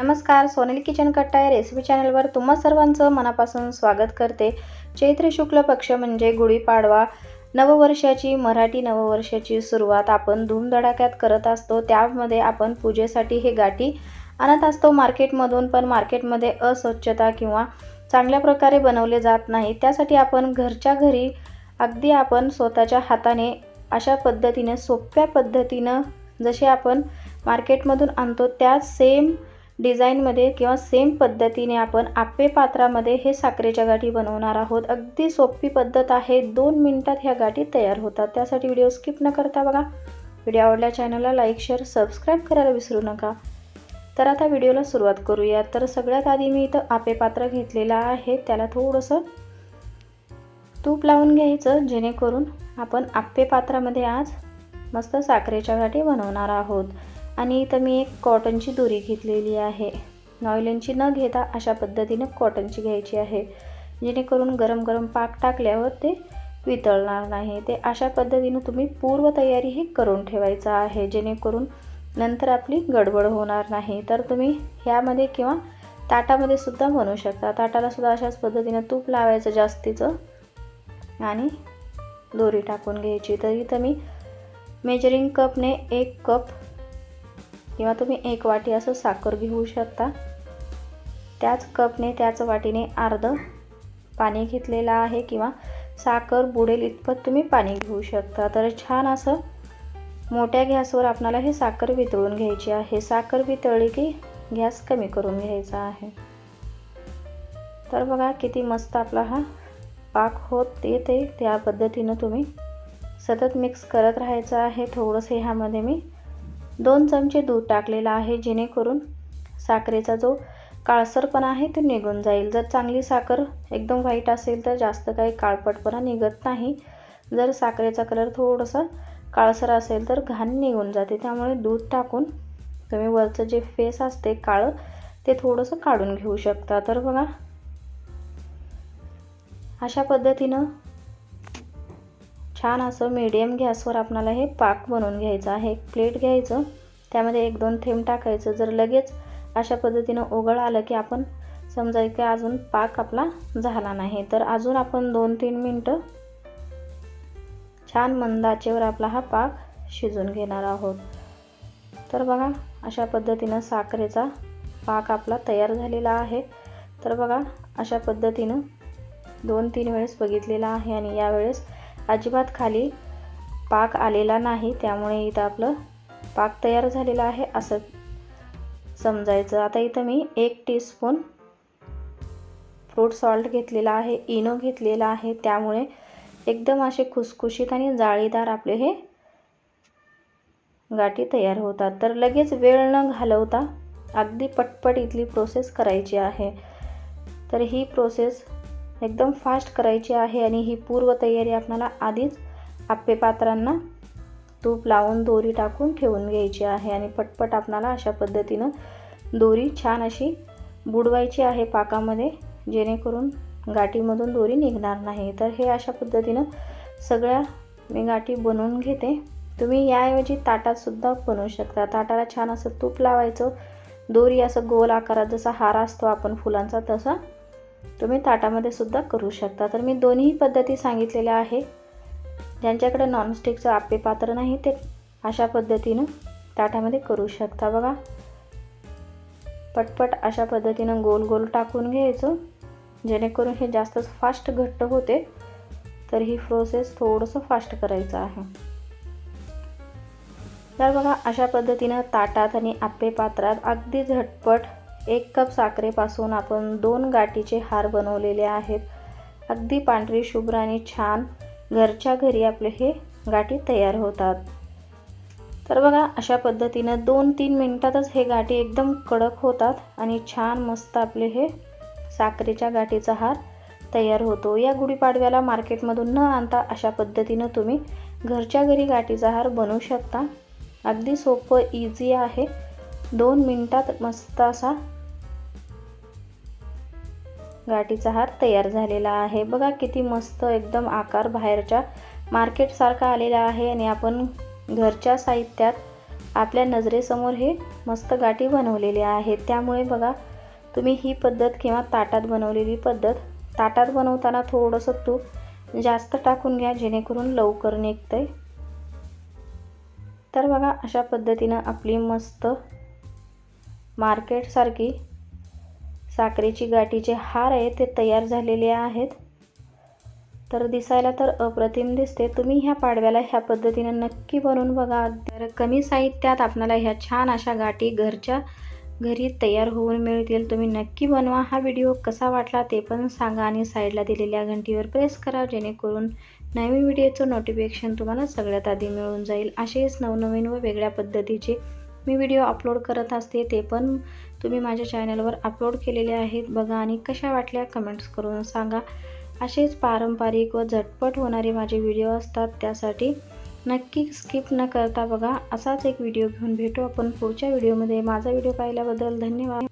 नमस्कार सोनेल किचन कट्टा या रेसिपी चॅनलवर तुम्हा सर्वांचं मनापासून स्वागत करते. चैत्र शुक्ल पक्ष म्हणजे गुढीपाडवा. नववर्षाची मराठी नववर्षाची सुरुवात आपण धूमधडाक्यात करत असतो. त्यामध्ये आपण पूजेसाठी हे गाठी आणत असतो. मार्केटमधून पण मार्केटमध्ये अस्वच्छता किंवा चांगल्या प्रकारे बनवले जात नाही. त्यासाठी आपण घरच्या घरी अगदी आपण स्वतःच्या हाताने अशा पद्धतीने सोप्या पद्धतीनं जसे आपण मार्केटमधून आणतो त्या सेम डिझाईनमध्ये किंवा सेम पद्धतीने आपण आप्पे पात्रामध्ये हे साखरेच्या गाठी बनवणार आहोत. अगदी सोपी पद्धत आहे. दोन मिनटात ह्या गाठी तयार होतात. त्यासाठी व्हिडिओ स्किप न करता बघा. व्हिडिओ आवडल्या चॅनलला लाईक शेअर सबस्क्राईब करायला विसरू नका. तर आता व्हिडिओला सुरुवात करूया. तर सगळ्यात आधी मी इथं आपे पात्र घेतलेलं आहे. त्याला थोडंसं तूप लावून घ्यायचं जेणेकरून आपण आप्पे पात्रामध्ये आज मस्त साखरेच्या गाठी बनवणार आहोत. आणि इथं मी एक कॉटनची दोरी घेतलेली आहे. नॉयलनची न घेता अशा पद्धतीनं कॉटनची घ्यायची आहे. जेणेकरून गरम गरम पाक टाकल्यावर ते वितळणार नाही. ते अशा पद्धतीनं तुम्ही पूर्वतयारी ही करून ठेवायचं आहे. जेणेकरून नंतर आपली गडबड होणार नाही. तर तुम्ही ह्यामध्ये किंवा ताटामध्ये सुद्धा बनवू शकता. ताटाला सुद्धा अशाच पद्धतीनं तूप लावायचं जास्तीचं आणि दोरी टाकून घ्यायची. तर इथं मी मेजरिंग कपने एक कप किंवा तुम्ही एक वाटी असं साखर घेऊ शकता. त्याच कपने त्याच वाटीने अर्ध पाणी घेतलेलं आहे किंवा साखर बुडेल इतपत तुम्ही पाणी घेऊ शकता. तर छान असं मोठ्या गॅसवर आपल्याला हे साखर वितळून घ्यायची आहे. साखर वितळली की गॅस कमी करून घ्यायचा आहे. तर बघा किती मस्त आपला हा पाक होत येते त्या पद्धतीनं तुम्ही सतत मिक्स करत राहायचं आहे. थोडंसं ह्यामध्ये मी दोन चमचे दूध टाकलेलं आहे जेणेकरून साखरेचा जो काळसरपणा आहे तो निघून जाईल. जर चांगली साखर एकदम व्हाईट असेल तर जास्त काही काळपटपणा निघत नाही. जर साखरेचा कलर थोडासा काळसर असेल तर घाण निघून जाते. त्यामुळे दूध टाकून तुम्ही वरचं जे फेस असते काळं ते थोडंसं काढून घेऊ शकता. तर बघा अशा पद्धतीनं छान असं मीडियम गॅसवर आपणाला हे पाक बनवून घ्यायचं आहे. एक प्लेट घ्यायचं त्यामध्ये एक दोन थेंब टाकायचं. जर लगेच अशा पद्धतीनं ओघळ आलं की आपण समजा की अजून पाक आपला झाला नाही. तर अजून आपण दोन तीन मिनटं छान मंदाचेवर आपला हा पाक शिजून घेणार आहोत. तर बघा अशा पद्धतीनं साखरेचा पाक आपला तयार झालेला आहे. तर बघा अशा पद्धतीनं दोन तीन वेळेस बघितलेला आहे आणि यावेळेस अजिबात खाली पाक आलेला नाही त्यामुळे इथं आपलं पाक तयार झालेला आहे असं समजायचं. आता इथं मी एक टीस्पून फ्रूट सॉल्ट घेतलेला आहे इनो घेतलेला आहे त्यामुळे एकदम असे खुसखुशीत आणि जाळीदार आपले हे गाठी तयार होतात. तर लगेच वेळ न घालवता अगदी पटपट इथली प्रोसेस करायची आहे. तर ही प्रोसेस एकदम फास्ट करायची आहे आणि ही पूर्वतयारी आपल्याला आधीच आप्पे पात्रांना तूप लावून दोरी टाकून ठेवून घ्यायची आहे आणि पटपट आपणाला अशा पद्धतीनं दोरी छान अशी बुडवायची आहे पाकामध्ये जेणेकरून गाठीमधून दोरी निघणार नाही. तर हे अशा पद्धतीनं सगळ्या मी गाठी बनवून घेते. तुम्ही याऐवजी ताटातसुद्धा बनवू शकता. ताटाला छान असं तूप लावायचं. दोरी असं गोल आकारात जसा हार असतो आपण फुलांचा तसा तुम्ही ताटामध्ये सुद्धा करू शकता. तर मी दोन्ही पद्धती सांगितलेल्या आहे ज्यांच्याकडे नॉनस्टिकचं आप्पे पात्र नाही ते अशा पद्धतीनं ताटामध्ये करू शकता बघा. पटपट अशा पद्धतीनं गोल गोल टाकून घ्यायचं. जेणेकरून हे जास्तच फास्ट घट्ट होते तर ही प्रोसेस थोडंसं फास्ट करायचं आहे. तर बघा अशा पद्धतीनं ताटात आणि आप्पे पात्रात अगदी झटपट एक कप साखरेपासून आपण दोन गाठीचे हार बनवलेले आहेत. अगदी पांढरी शुभ्र आणि छान घरच्या घरी आपले हे गाठी तयार होतात. तर बघा अशा पद्धतीनं दोन तीन मिनटातच हे गाठी एकदम कडक होतात आणि छान मस्त आपले हे साखरेच्या गाठीचा हार तयार होतो. या गुढीपाडव्याला मार्केटमधून न आणता अशा पद्धतीनं तुम्ही घरच्या घरी गाठीचा हार बनवू शकता. अगदी सोपं इझी आहे. दोन मिनटात मस्त असा गाठीचा हार तयार झालेला आहे. बघा किती मस्त एकदम आकार बाहेरच्या मार्केटसारखा आलेला आहे आणि आपण घरच्या साहित्यात आपल्या नजरेसमोर हे मस्त गाठी बनवलेले आहे. त्यामुळे बघा तुम्ही ही पद्धत किंवा ताटात बनवलेली पद्धत ताटात बनवताना थोडंसं तूप जास्त टाकून घ्या जेणेकरून लवकर निघतंय. तर बघा अशा पद्धतीनं आपली मस्त मार्केटसारखी साखरेची गाठीचे हार आहे ते तयार झालेले आहेत. तर दिसायला तर अप्रतिम दिसते. तुम्ही ह्या पाडव्याला ह्या पद्धतीनं नक्की बनवून बघा. तर कमी साहित्यात आपल्याला ह्या छान अशा गाठी घरच्या घरी तयार होऊन मिळतील. तुम्ही नक्की बनवा. हा व्हिडिओ कसा वाटला ते पण सांगा आणि साईडला दिलेल्या घंटीवर प्रेस करा जेणेकरून नवीन व्हिडिओचं नोटिफिकेशन तुम्हाला सगळ्यात आधी मिळून जाईल. असेच नवनवीन व वेगळ्या पद्धतीचे मी व्हिडिओ अपलोड करत असते ते पण तुम्ही माझ्या चॅनलवर अपलोड केलेले आहेत बघा आणि कशा वाटल्या कमेंट्स करून सांगा. असेच पारंपरिक व झटपट होणारे माझे व्हिडिओ असतात त्यासाठी नक्की स्किप न करता बघा. असाच एक व्हिडिओ घेऊन भेटू आपण पुढच्या व्हिडिओमध्ये माझा व्हिडिओ पाहिल्याबद्दल धन्यवाद.